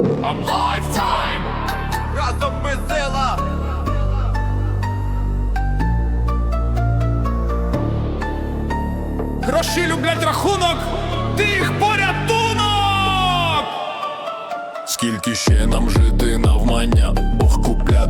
I'm lifetime. Разом ми сила! Гроші люблять рахунок, тих порятунок. Скільки ще нам жити навмання, Бог купляти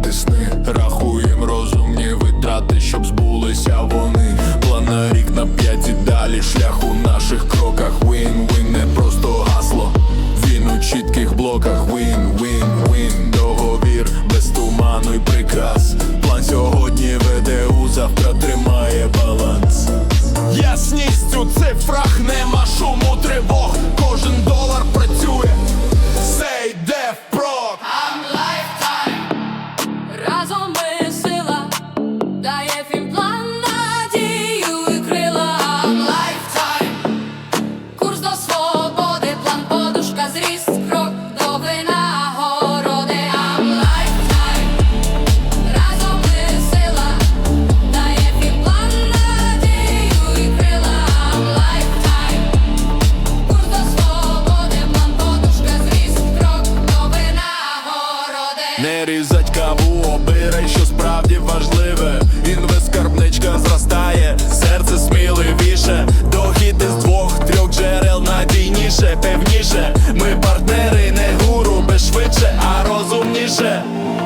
Не різать каву, обирай, що справді важливе. Інвескарбничка зростає, серце сміливіше. Дохід із двох, трьох джерел надійніше, певніше. Ми партнери, не гуру, без швидше, а розумніше.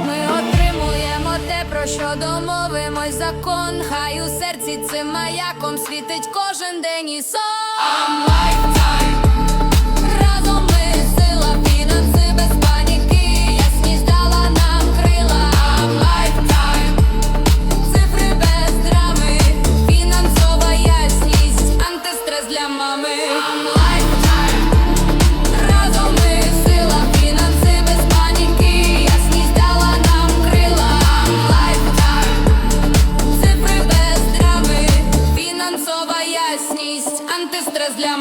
Ми отримуємо те, про що домовимось закон. Хай у серці цим маяком світить кожен день і сон. I'm lifetime. my man.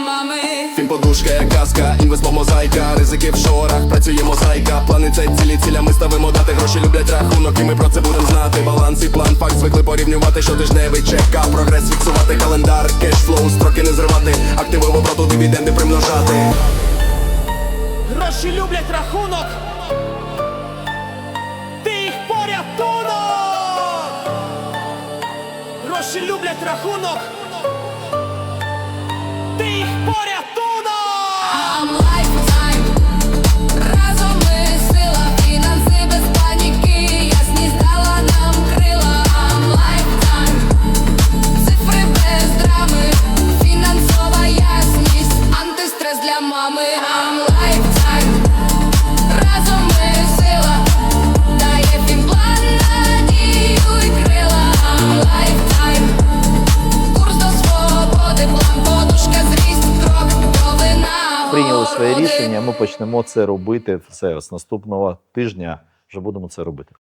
Мами. Фін подушка, як казка, інвест мозаїка, ризики в шорах, працює мозаїка, плани це цілі ціля, ми ставимо дати, гроші люблять рахунок, і ми про це будемо знати. Баланс і план, факт звикли порівнювати, щотижневий чека, прогрес фіксувати, календар, кешфлоу, строки не зривати, активи в обороту, дивіденди примножати. Гроші люблять рахунок. Тих порятунок. Гроші люблять рахунок. Своє рішення. Ми почнемо це робити все з наступного тижня. Вже будемо це робити.